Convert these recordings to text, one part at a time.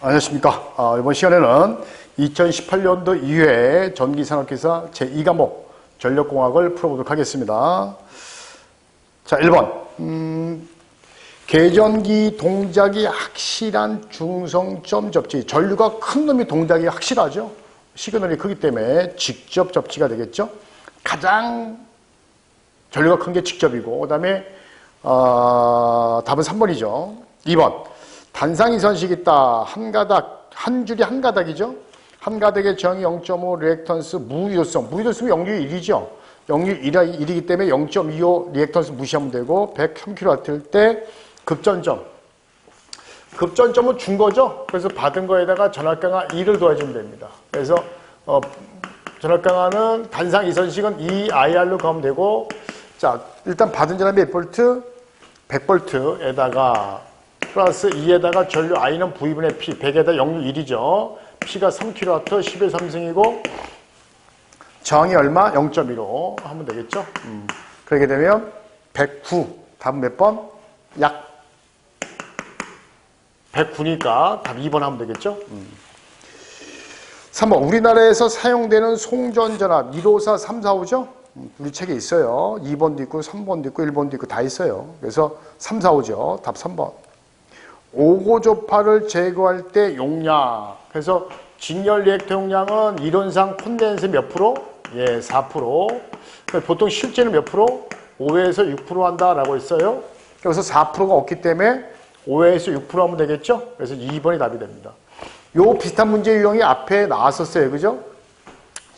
안녕하십니까. 아, 이번 시간에는 2018년도 2회 전기산업기사 제2과목 전력공학을 풀어보도록 하겠습니다. 자, 1번. 음, 계전기 동작이 확실한 중성점 접지. 전류가 큰 놈이 동작이 확실하죠. 시그널이 크기 때문에 직접 접지가 되겠죠. 가장 전류가 큰 게 직접이고, 그 다음에, 어, 답은 3번이죠. 2번. 단상이 선식 있다. 한 가닥, 한 줄이 한 가닥이죠. 한 가닥의 정의 0.5 리액턴스 무유도성. 무유도성이 0류 1이죠. 0류 1이기 때문에 0.25 리액턴스 무시하면 되고 103kW일 때 급전점. 급전점은 준 거죠. 그래서 받은 거에다가 전압강화 2를 더해주면 됩니다. 그래서 어, 전압강화는 단상 이선식은 2IR로 가면 되고 자 일단 받은 전압이 몇 볼트? 100볼트에다가 플러스 2에다가 전류 I는 V분의 P, 100에다 0류 1이죠. P가 3kW, 10의 3승이고 저항이 얼마? 0.15 하면 되겠죠. 음. 그렇게 되면 109, 답은 몇 번? 약 109니까 답 2번 하면 되겠죠. 음. 3번 우리나라에서 사용되는 송전전압 154, 345죠? 음, 우리 책에 있어요. 2번도 있고 3번도 있고 1번도 있고 다 있어요. 그래서 3, 4, 5죠. 답 3번. 오고조파를 제거할 때 용량. 그래서 직렬 리액터 용량은 이론상 콘덴스 몇 프로? 예, 4%. 보통 실제는 몇 프로? 5에서 6% 한다라고 했어요. 그래서 4%가 없기 때문에 5에서 6% 하면 되겠죠? 그래서 2번이 답이 됩니다. 요 비슷한 문제 유형이 앞에 나왔었어요. 그죠?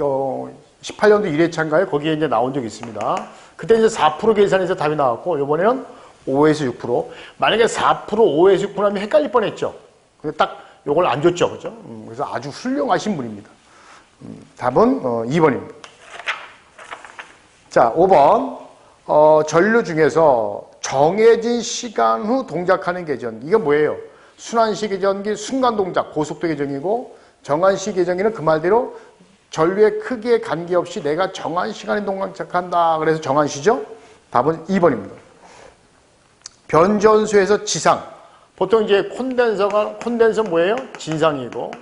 어, 18년도 1회차인가요? 거기에 이제 나온 적이 있습니다. 그때 이제 4% 계산해서 답이 나왔고, 이번에는 5에서 6%. 만약에 4%, 5에서 6% 하면 헷갈릴 뻔 했죠. 근데 딱 요걸 안 줬죠. 그죠? 음, 그래서 아주 훌륭하신 분입니다. 음, 답은 어, 2번입니다. 자, 5번. 어, 전류 중에서 정해진 시간 후 동작하는 계전기. 이게 뭐예요? 순환시 계전기, 순간 동작, 고속도 계전기고, 정한시 계전기는 그 말대로 전류의 크기에 관계없이 내가 정한 시간에 동작한다. 그래서 정한시죠? 답은 2번입니다. 변전소에서 지상. 보통 이제 콘덴서가, 콘덴서 뭐예요? 진상이고,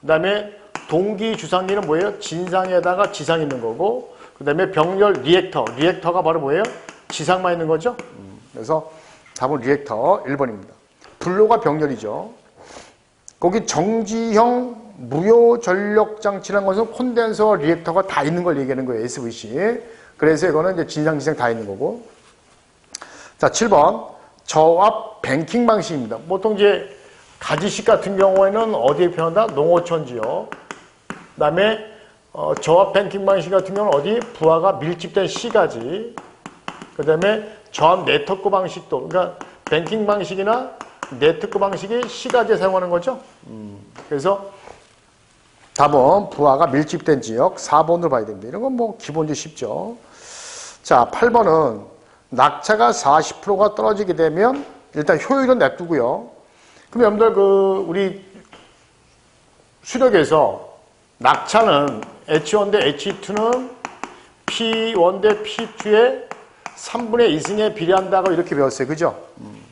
그 다음에 동기 주상기는 뭐예요? 진상에다가 지상 있는 거고, 그 다음에 병렬 리액터. 리액터가 바로 뭐예요? 지상만 있는 거죠? 음, 그래서 답은 리액터 1번입니다. 분로가 병렬이죠. 거기 정지형 무효 전력 장치라는 것은 콘덴서 리액터가 다 있는 걸 얘기하는 거예요. SVC. 그래서 이거는 이제 진상, 지상 다 있는 거고. 자, 7번. 저압 뱅킹 방식입니다. 보통 이제 가지식 같은 경우에는 어디에 표현한다? 농어촌 지역. 그 다음에 어, 저압 뱅킹 방식 같은 경우는 어디? 부하가 밀집된 C가지. 그 다음에 저압 네트워크 방식도. 그러니까 뱅킹 방식이나 네트워크 방식이 C가지에 사용하는 거죠. 음, 그래서 답은 부하가 밀집된 지역 4번으로 봐야 됩니다. 이런 건 뭐 기본적으로 쉽죠. 자, 8번은 낙차가 40%가 떨어지게 되면 일단 효율은 냅두고요. 그럼 여러분들 그 우리 수력에서 낙차는 H1 대 H2는 P1 대 P2의 3분의 2승에 비례한다고 이렇게 배웠어요. 그죠? 음.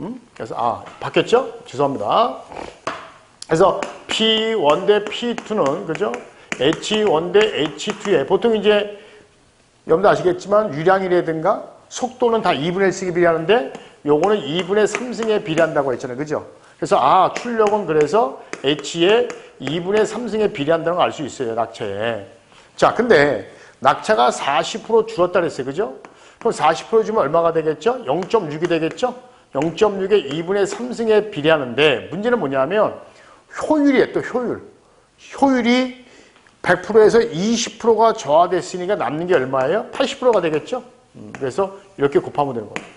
음? 그래서 아 바뀌었죠? 죄송합니다. 그래서 P1 대 P2는 그죠? H1 대 H2에 보통 이제 여러분들 아시겠지만 유량이라든가 속도는 다 2분의 1승에 비례하는데 요거는 2분의 3승에 비례한다고 했잖아요. 그죠? 그래서 아 출력은 그래서 H에 2분의 3승에 비례한다는 걸 알 수 있어요. 낙차에. 자 근데 낙차가 40% 줄었다 그랬어요. 그죠? 그럼 40% 주면 얼마가 되겠죠? 0.6이 되겠죠? 0.6의 2분의 3승에 비례하는데 문제는 뭐냐면 효율이에요. 또 효율. 효율이 100%에서 20%가 저하됐으니까 남는 게 얼마예요? 80%가 되겠죠? 음, 그래서 이렇게 곱하면 되는 거예요.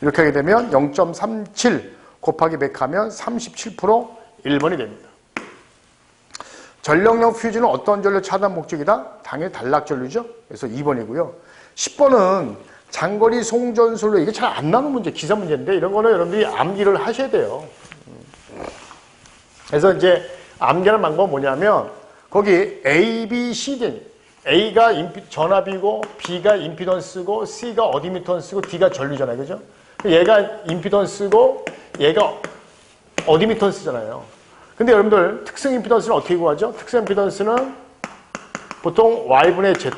이렇게 하게 되면 0.37 곱하기 100 하면 37% 1번이 됩니다. 전력용 퓨즈는 어떤 전류 차단 목적이다? 당연히 단락 전류죠. 그래서 2번이고요. 10번은 장거리 송전술로 이게 잘 안 나오는 문제, 기사 문제인데 이런 거는 여러분들이 암기를 하셔야 돼요. 그래서 이제 암기하는 방법은 뭐냐면 거기 A, B, C 등 A가 인피, 전압이고 B가 임피던스고 C가 어디미턴스고 D가 전류잖아요. 그죠? 얘가 임피던스고 얘가 어디미턴스잖아요. 근데 여러분들 특성 임피던스는 어떻게 구하죠? 특성 임피던스는 보통 y분의 z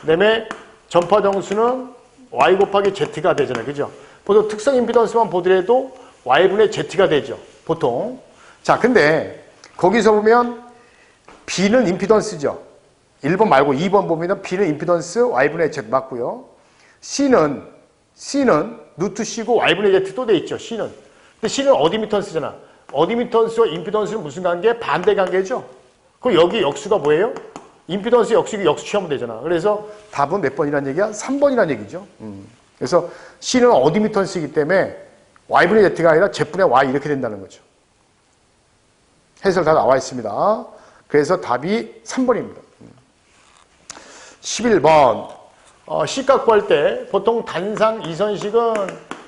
그 다음에 전파 정수는 y 곱하기 z가 되잖아요. 그죠? 보통 특성 임피던스만 보더라도 y분의 z가 되죠. 보통. 자, 근데 거기서 보면 b는 임피던스죠. 1번 말고 2번 보면 b는 임피던스 y분의 z 맞고요. c는 c는 루트 c고 y분의 z 또 돼 있죠. c는. 근데 c는 어디미턴스잖아. 어디미턴스와 임피던스는 무슨 관계? 반대 관계죠. 그럼 여기 역수가 뭐예요? 임피던스 역수기 역수 취하면 되잖아. 그래서 답은 몇 번이란 얘기야? 3번이란 얘기죠. 음. 그래서 C는 어디미턴스이기 때문에 Y분의 Z가 아니라 Z분의 Y 이렇게 된다는 거죠. 해설 다 나와 있습니다. 그래서 답이 3번입니다. 11번. 어, C값 구할 때 보통 단상 이선식은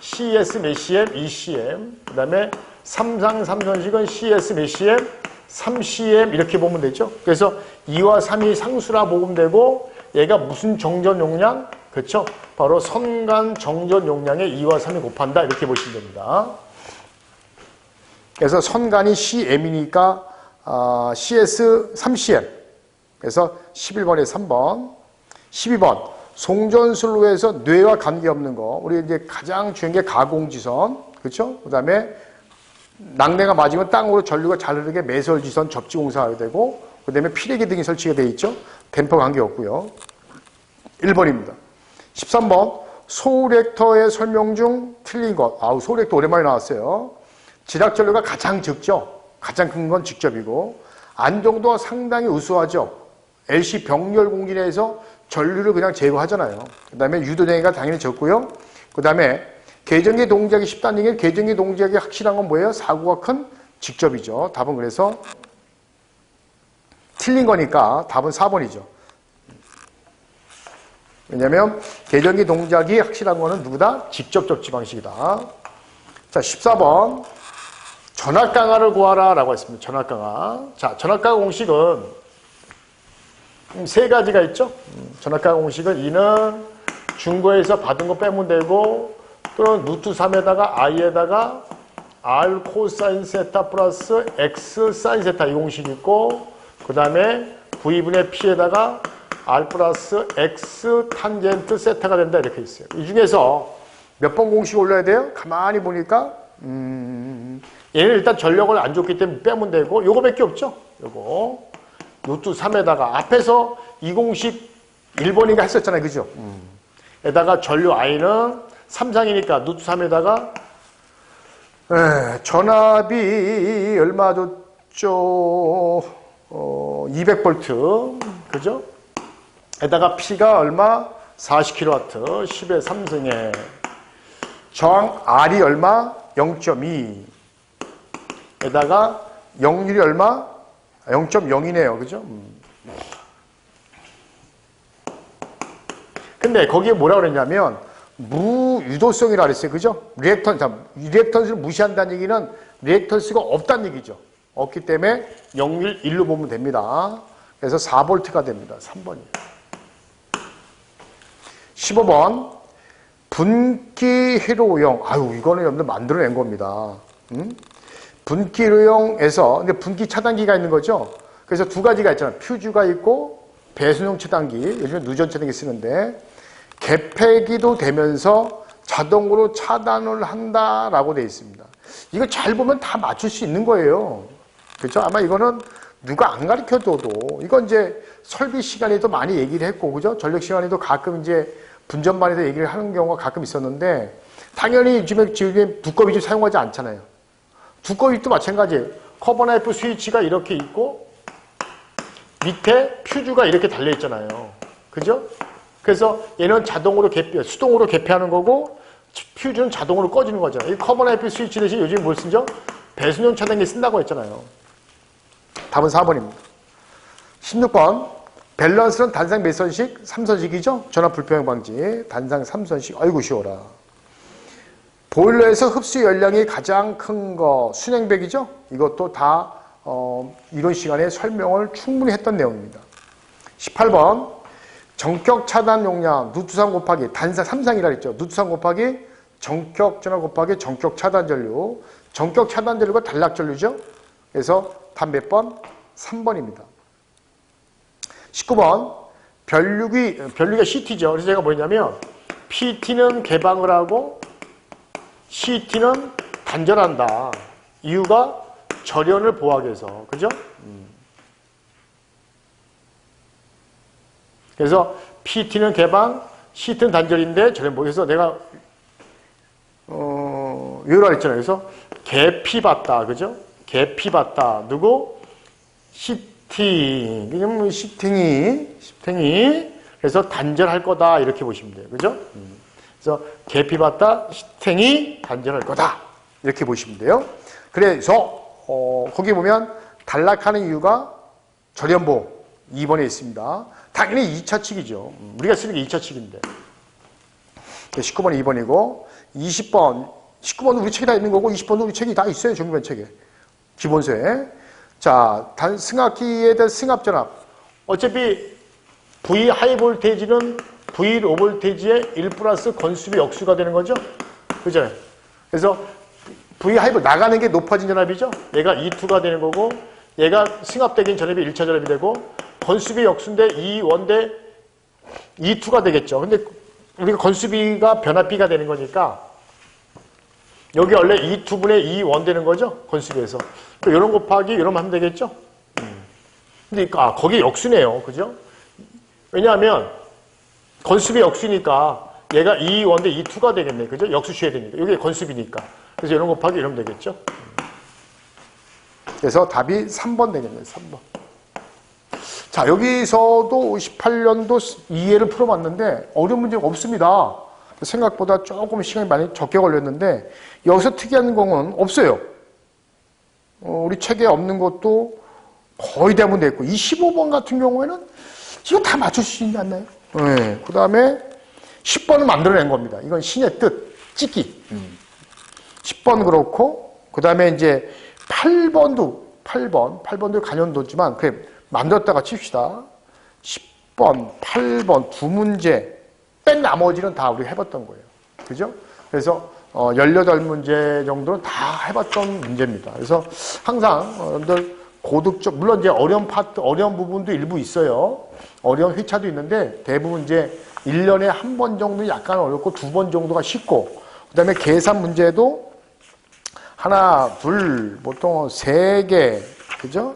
CS 몇 cm, 2cm. 그 다음에 삼상 삼선식은 CS 몇 cm, 3cm 이렇게 보면 되죠. 그래서 2와 3이 상수라 보면 되고 얘가 무슨 정전 용량? 그렇죠. 바로 선간 정전 용량에 2와 3이 곱한다 이렇게 보시면 됩니다. 그래서 선간이 CM이니까 아, CS 3cm. 그래서 11번에 3번. 12번. 송전술로에서 뇌와 관계없는 거. 우리 이제 가장 중요한 게 가공지선. 그렇죠? 그 다음에 낙뢰가 맞으면 땅으로 전류가 잘 흐르게 매설지선 접지공사하게 되고 그 다음에 피레기 등이 설치가 되어 있죠. 댐퍼 관계없고요. 1번입니다. 13번 소렉터의 설명 중 틀린 것. 아우 소렉터 오랜만에 나왔어요. 지락 전류가 가장 적죠. 가장 큰 건 직접이고 안정도가 상당히 우수하죠. LC 병렬 공진에서 전류를 그냥 제거하잖아요. 그 다음에 유도량이가 당연히 적고요. 그 다음에 계정기 동작이 쉽다는 얘기는 계정기 동작이 확실한 건 뭐예요? 사고가 큰 직접이죠. 답은 그래서 틀린 거니까 답은 4번이죠. 왜냐하면 계정기 동작이 확실한 거는 누구다? 직접 접지 방식이다. 자, 14번. 전압 강화를 구하라 라고 했습니다. 전압 강화. 자, 전압 강화 공식은 세 가지가 있죠. 음, 전압강화 공식은 이는 중고에서 받은 거 빼면 되고 또는 루트 3에다가 i에다가 r 코사인 세타 플러스 x 사인 세타 이 공식이 있고 그 다음에 v분의 p에다가 r 플러스 x 탄젠트 세타가 된다 이렇게 있어요. 이 중에서 몇 번 공식 올려야 돼요? 가만히 보니까 음, 얘는 일단 전력을 안 줬기 때문에 빼면 되고 요거밖에 없죠. 요거 루트 3에다가 앞에서 이 공식 1번인가 했었잖아요. 그죠? 음. 에다가 전류 i는 3상이니까 루트 3에다가 에, 전압이 얼마 줬죠? 어, 200V 그죠? 에다가 P가 얼마? 40kW 10의 3승에 저항 R이 얼마? 0.2 에다가 역률이 얼마? 0.0이네요. 그죠? 음. 근데 거기에 뭐라 그랬냐면 무유도성이라 그랬어요. 그죠? 리액턴, 리액턴스를 무시한다는 얘기는 리액턴스가 없다는 얘기죠. 없기 때문에 역률 1로 보면 됩니다. 그래서 4볼트가 됩니다. 3번이에요. 15번 분기 회로용 아유 이거는 여러분들 만들어낸 겁니다. 음? 분기 회로용에서 근데 분기 차단기가 있는 거죠. 그래서 두 가지가 있잖아요. 퓨즈가 있고 배수용 차단기 요즘에 누전 차단기 쓰는데 개폐기도 되면서 자동으로 차단을 한다라고 되어 있습니다. 이거 잘 보면 다 맞출 수 있는 거예요. 그렇죠? 아마 이거는 누가 안 가르쳐줘도 이건 이제 설비 시간에도 많이 얘기를 했고 그죠? 전력 시간에도 가끔 이제 분전반에서 얘기를 하는 경우가 가끔 있었는데 당연히 요즘에 지금 두꺼비 좀 사용하지 않잖아요. 두꺼비도 마찬가지예요. 커버나이프 스위치가 이렇게 있고 밑에 퓨즈가 이렇게 달려 있잖아요. 그죠? 그래서 얘는 자동으로 개폐, 수동으로 개폐하는 거고 퓨즈는 자동으로 꺼지는 거잖아요. 이 커버나이프 스위치 대신 요즘 뭘 쓰죠? 배수용 차단기 쓴다고 했잖아요. 답은 4번입니다. 16번 밸런스는 단상 몇 선식? 3선식이죠? 전압 불평 방지 단상 3선식 아이고 쉬워라. 보일러에서 흡수 열량이 가장 큰 거 순행백이죠? 이것도 다 어, 이런 시간에 설명을 충분히 했던 내용입니다. 18번 정격 차단 용량 누투상 곱하기 단상 3상이라 했죠. 누투상 곱하기 정격 전압 곱하기 정격 차단 전류 전격 차단되는 거 단락 전류죠. 그래서 답 몇 번? 3번입니다. 19번 변류기 변류기가 CT죠. 그래서 제가 뭐냐면 PT는 개방을 하고 CT는 단절한다. 이유가 절연을 보호하기 위해서. 그죠? 음. 그래서 PT는 개방, CT는 단절인데 절연 보호해서 내가 어, 요라 했잖아요. 그래서 개피 봤다. 그죠? 개피 봤다. 누구? 시팅. 그냥 뭐 시팅이, 시팅이. 그래서 단절할 거다. 이렇게 보시면 돼요. 그죠? 음. 그래서 개피 봤다. 시팅이 단절할 거다. 이렇게 보시면 돼요. 그래서, 어, 거기 보면 단락하는 이유가 절연보 2번에 있습니다. 당연히 2차 측이죠. 음, 우리가 쓰는 게 2차 측인데. 19번이 2번이고 20번 19번은 우리 책에 다 있는 거고 20번은 우리 책이 다 있어요. 종류별 책에. 기본서에. 자, 단 승합기에 대한 승합전압. 어차피 V 하이 볼테이지는 V 로 볼테이지의 1 플러스 건수비 역수가 되는 거죠. 그죠? 그래서 V 하이 볼 나가는 게 높아진 전압이죠. 얘가 E2가 되는 거고 얘가 승합되긴 전압이 1차 전압이 되고 건수비 역수인데 E1 대 E2가 되겠죠. 근데 우리가 건수비가 변압비가 되는 거니까 여기 원래 2투분의 2원 되는 거죠? 건수비에서. 이런 곱하기 이런 하면 되겠죠? 음. 근데 아, 거기 역수네요. 그죠? 왜냐하면 건수비 역수니까 얘가 2원대 2투가 되겠네. 그죠? 역수 취해야 되니까. 이게 건수비니까. 그래서 이런 곱하기 이러면 되겠죠? 음. 그래서 답이 3번 되겠네요. 3번. 자, 여기서도 18년도 이해를 풀어봤는데 어려운 문제가 없습니다. 생각보다 조금 시간이 많이 적게 걸렸는데 여기서 특이한 공은 없어요. 어, 우리 책에 없는 것도 거의 대부분 됐고 25번 같은 경우에는 이거 다 맞출 수 있지 않나요? 네. 그 다음에 10번은 만들어낸 겁니다. 이건 신의 뜻, 찍기. 음. 10번 그렇고 그 다음에 이제 8번도 8번, 8번도 간연도지만 그래 만들었다가 칩시다. 10번, 8번 두 문제 뺀 나머지는 다 우리 해봤던 거예요. 그죠? 그래서 어, 18문제 정도는 다 해봤던 문제입니다. 그래서 항상 어, 여러분들 고득점, 물론 이제 어려운 파트, 어려운 부분도 일부 있어요. 어려운 회차도 있는데 대부분 이제 1년에 한 번 정도 약간 어렵고 두 번 정도가 쉽고 그 다음에 계산 문제도 하나, 둘, 보통 세 개, 그죠?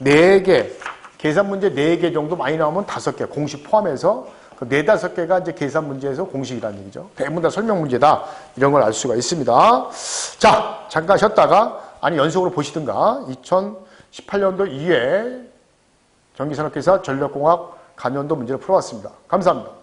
네 개, 계산 문제 네 개 정도 많이 나오면 다섯 개, 공식 포함해서 그 네다섯 개가 이제 계산 문제에서 공식이라는 얘기죠. 대부분 다 설명 문제다. 이런 걸 알 수가 있습니다. 자, 잠깐 쉬었다가, 아니, 연속으로 보시든가, 2018년도 2회 전기산업기사 전력공학 간연도 문제를 풀어봤습니다. 감사합니다.